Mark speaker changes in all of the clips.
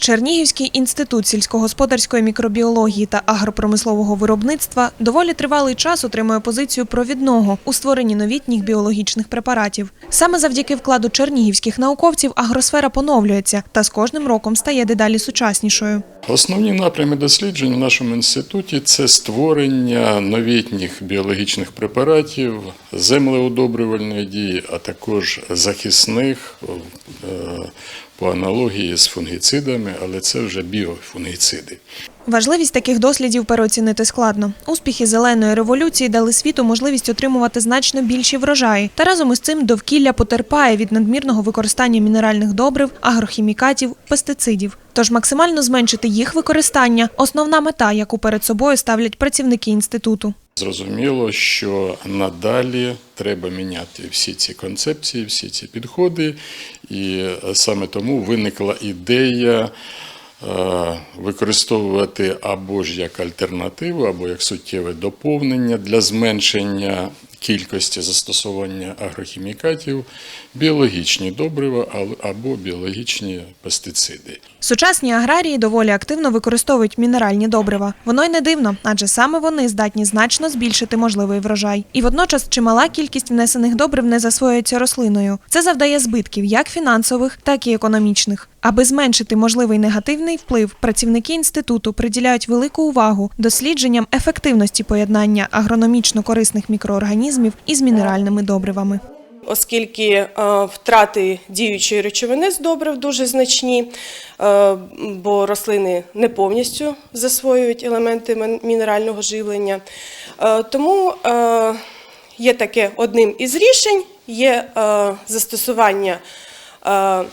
Speaker 1: Чернігівський інститут сільськогосподарської мікробіології та агропромислового виробництва доволі тривалий час отримує позицію провідного у створенні новітніх біологічних препаратів. Саме завдяки вкладу чернігівських науковців агросфера поновлюється та з кожним роком стає дедалі сучаснішою.
Speaker 2: Основні напрями досліджень в нашому інституті це створення новітніх біологічних препаратів, землеудобрювальної дії, а також захисних е, по аналогії з фунгіцидами, але це вже біофунгіциди.
Speaker 1: Важливість таких дослідів переоцінити складно. Успіхи зеленої революції дали світу можливість отримувати значно більші врожаї. Та разом із цим довкілля потерпає від надмірного використання мінеральних добрив, агрохімікатів, пестицидів. Тож максимально зменшити їх використання основна мета, яку перед собою ставлять працівники інституту.
Speaker 2: Зрозуміло, що надалі треба міняти всі ці концепції, всі ці підходи, і саме тому виникла ідея використовувати або ж як альтернативу, або як суттєве доповнення для зменшення кількості застосування агрохімікатів, біологічні добрива або біологічні пестициди.
Speaker 1: Сучасні аграрії доволі активно використовують мінеральні добрива. Воно й не дивно, адже саме вони здатні значно збільшити можливий врожай. І водночас чимала кількість внесених добрив не засвоюється рослиною. Це завдає збитків як фінансових, так і економічних. Аби зменшити можливий негативний вплив, працівники інституту приділяють велику увагу дослідженням ефективності поєднання агрономічно корисних мікроорганізмів із мінеральними добривами.
Speaker 3: оскільки е, втрати діючої речовини з добрив дуже значні, е, бо рослини не повністю засвоюють елементи мінерального живлення. Е, Тому є таке одним із рішень є застосування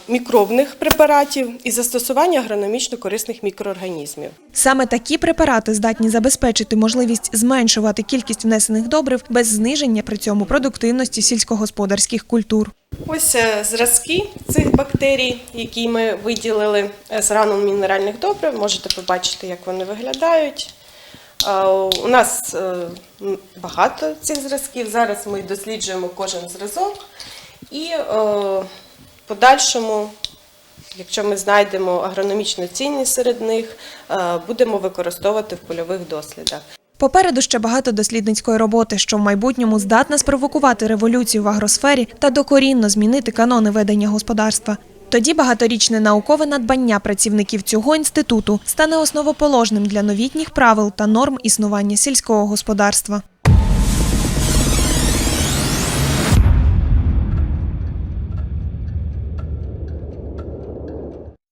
Speaker 3: мікробних препаратів і застосування агрономічно корисних мікроорганізмів.
Speaker 1: Саме такі препарати здатні забезпечити можливість зменшувати кількість внесених добрив без зниження при цьому продуктивності сільськогосподарських культур.
Speaker 3: Ось е, зразки цих бактерій, які ми виділили е, з гранул мінеральних добрив. Можете побачити, як вони виглядають. Е, У нас е, багато цих зразків. Зараз ми досліджуємо кожен зразок і е, подальшому, якщо ми знайдемо агрономічну цінність серед них, е, будемо використовувати в польових дослідах.
Speaker 1: Попереду ще багато дослідницької роботи, що в майбутньому здатна спровокувати революцію в агросфері та докорінно змінити канони ведення господарства. Тоді багаторічне наукове надбання працівників цього інституту стане основоположним для новітніх правил та норм існування сільського господарства.